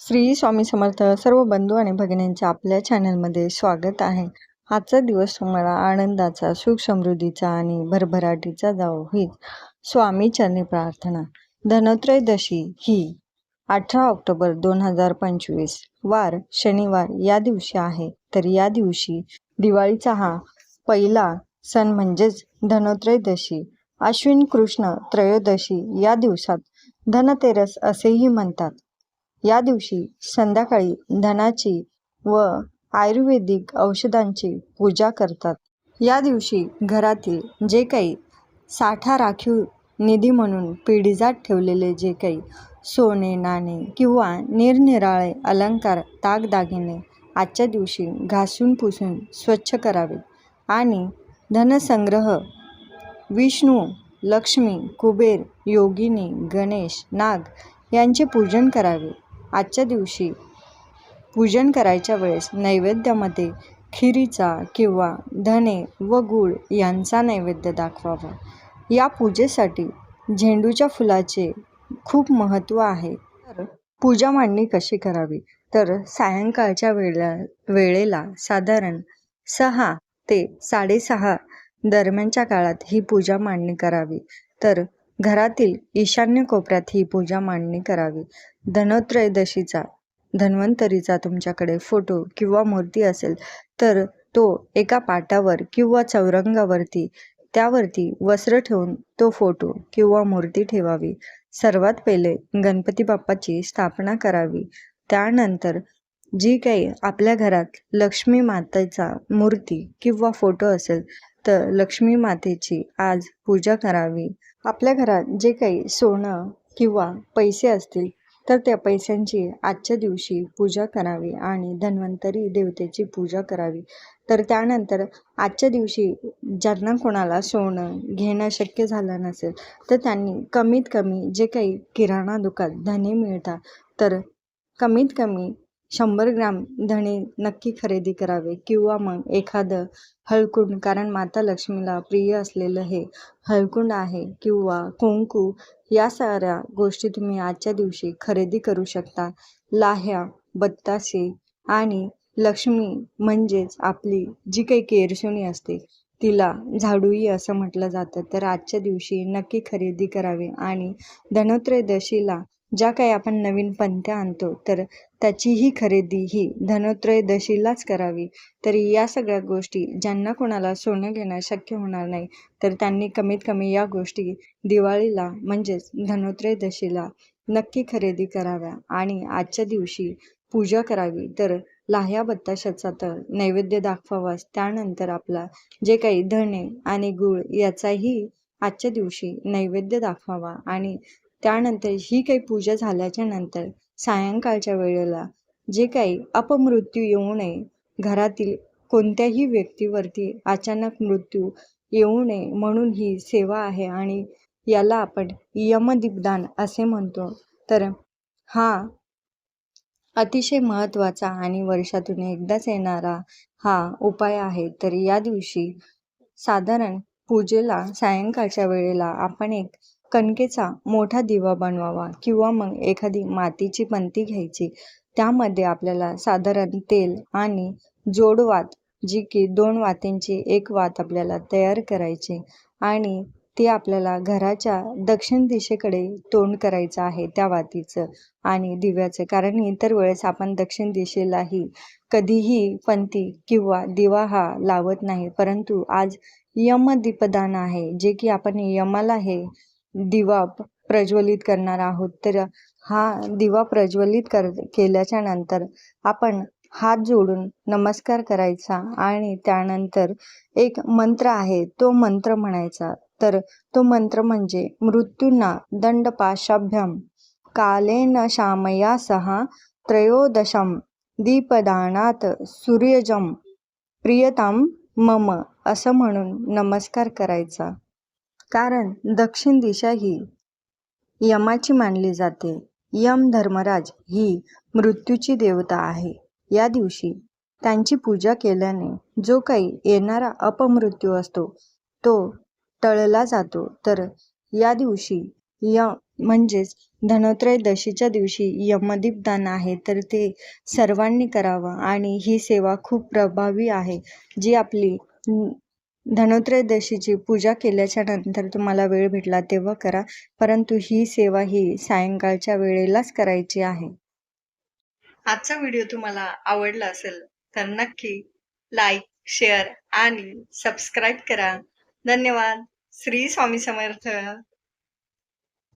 श्री स्वामी समर्थ सर्व बंधू आणि भगिनींचे आपल्या चॅनलमध्ये स्वागत आहे. आजचा दिवस तुम्हाला आनंदाचा सुख समृद्धीचा आणि भरभराटीचा जावो हीच स्वामी चरणी प्रार्थना. धनत्रयोदशी ही अठरा ऑक्टोबर दोन हजार पंचवीस वार शनिवार या दिवशी आहे. तर या दिवशी दिवाळीचा हा पहिला सण म्हणजेच धनोत्रयदशी अश्विन कृष्ण त्रयोदशी या दिवसात धनतेरस असेही म्हणतात. या दिवशी संध्याकाळी धनाची व आयुर्वेदिक औषधांची पूजा करतात. या दिवशी घरातील जे काही साठा राखीव निधी म्हणून पिढीजात ठेवलेले जे काही सोने नाणे किंवा निरनिराळे अलंकार दागदागिने आजच्या दिवशी घासून पुसून स्वच्छ करावेत आणि धनसंग्रह विष्णू लक्ष्मी कुबेर योगिनी गणेश नाग यांचे पूजन करावे. आजच्या दिवशी पूजन करायच्या वेळेस नैवेद्यामध्ये खिरीचा किंवा धने व गूळ यांचा नैवेद्य दाखवावा. या पूजेसाठी झेंडूच्या फुलाचे खूप महत्त्व आहे. तर पूजा मांडणी कशी करावी? तर सायंकाळच्या वेळेला वेळेला साधारण सहा ते साडेसहा दरम्यानच्या काळात ही पूजा मांडणी करावी. तर घरातील ईशान्य कोपऱ्यात ही पूजा मांडणी करावी. धनत्रयोदशीचा धन्वंतरीचा तुमच्याकडे फोटो किंवा मूर्ती असेल तर तो एका पाटावर किंवा चौरंगावरती त्यावरती वस्त्र ठेवून तो फोटो किंवा मूर्ती ठेवावी. सर्वात पहिले गणपती बाप्पाची स्थापना करावी. त्यानंतर जी काही आपल्या घरात लक्ष्मी मातेचा मूर्ती किंवा फोटो असेल तर लक्ष्मी मातेची आज पूजा करावी. आपल्या घरात जे काही सोनं किंवा पैसे असतील तर त्या पैशांची आजच्या दिवशी पूजा करावी आणि धन्वंतरी देवतेची पूजा करावी. तर त्यानंतर आजच्या दिवशी ज्यांना कोणाला सोनं घेणं शक्य झालं नसेल तर त्यांनी कमीत कमी जे काही किराणा दुकान धने मिळतात तर कमीत कमी शंभर ग्राम धणे नक्की खरेदी करावे. किंवा मग एखादं हळकुंड कारण माता लक्ष्मीला प्रिय असलेलं हे हळकुंड आहे किंवा कुंकू या साऱ्या गोष्टी तुम्ही आजच्या दिवशी खरेदी करू शकता. लाह्या बत्तासे आणि लक्ष्मी म्हणजेच आपली जी काही केरसुणी असते तिला झाडूई असं म्हटलं जातं. तर आजच्या दिवशी नक्की खरेदी करावी आणि धनोत्रयोदशीला ज्या काही आपण नवीन पंत्या आणतो तर त्याचीही खरेदी ही धनोत्रयोदशीलाच करावी. तर या सगळ्या गोष्टी ज्यांना कोणाला सोनं घेणं शक्य होणार नाही तर त्यांनी कमीत कमी या गोष्टी दिवाळीला म्हणजेच धनोत्रयोदशीला नक्की खरेदी कराव्या. आणि आजच्या दिवशी पूजा करावी. तर लाह्या बत्ताशाचा तर नैवेद्य दाखवावास त्यानंतर आपला जे काही धणे आणि गूळ याचाही आजच्या दिवशी नैवेद्य दाखवावा. आणि त्यानंतर ही काही पूजा झाल्याच्यानंतर सायंकाळच्या वेळेला जे काही अपमृत्यू येऊ नये घरातील कोणत्याही व्यक्तीवरती अचानक मृत्यू येऊ नये म्हणून ही सेवा आहे आणि याला आपण यमदीपदान असे म्हणतो. तर हा अतिशय महत्त्वाचा आणि वर्षातून एकदाच येणारा हा उपाय आहे. तर या दिवशी साधारण पूजेला सायंकाळच्या वेळेला आपण एक कणकेचा मोठा दिवा बनवावा किंवा मग एखादी मातीची पंती घ्यायची. त्यामध्ये आपल्याला साधारण तेल आणि जोडवात जी की दोन वातींची एक वात आपल्याला तयार करायची आणि ते आपल्याला घराच्या दक्षिण दिशेकडे तोंड करायचं आहे त्या वातीचं आणि दिव्याचं. कारण इतर वेळेस आपण दक्षिण दिशेलाही कधीही पंती किंवा दिवा हा लावत नाही. परंतु आज यमदीपदान आहे जे की आपण यमाला हे दिवा प्रज्वलित करणार आहोत. तर हा दिवा प्रज्वलित कर केल्याच्यानंतर आपण हात जोडून नमस्कार करायचा आणि त्यानंतर एक मंत्र आहे तो मंत्र म्हणायचा. तर तो मंत्र म्हणजे मृत्यूंना दंडपाशाभ्यम कालेन शामया सहा त्रयोदशम दीपदानात सूर्यजम प्रियतम मम असं म्हणून नमस्कार करायचा. कारण दक्षिण दिशा ही यमाची मानली जाते. यम धर्मराज ही मृत्यूची देवता आहे. या दिवशी त्यांची पूजा केल्याने जो काही येणारा अपमृत्यू असतो तो टळला जातो. तर या दिवशी य म्हणजेच धनोत्रयोदशीच्या दिवशी यमदीपदान आहे. तर ते सर्वांनी करावं आणि ही सेवा खूप प्रभावी आहे जी आपली धनोत्रयोदशीची पूजा केल्याच्यानंतर तुम्हाला वेळ भेटला तेव्हा करा परंतु ही सेवा ही सायंकाळच्या वेळेलाच करायची आहे. आजचा व्हिडिओ तुम्हाला आवडला असेल तर नक्की लाईक शेअर आणि सबस्क्राईब करा. धन्यवाद. श्री स्वामी समर्थ.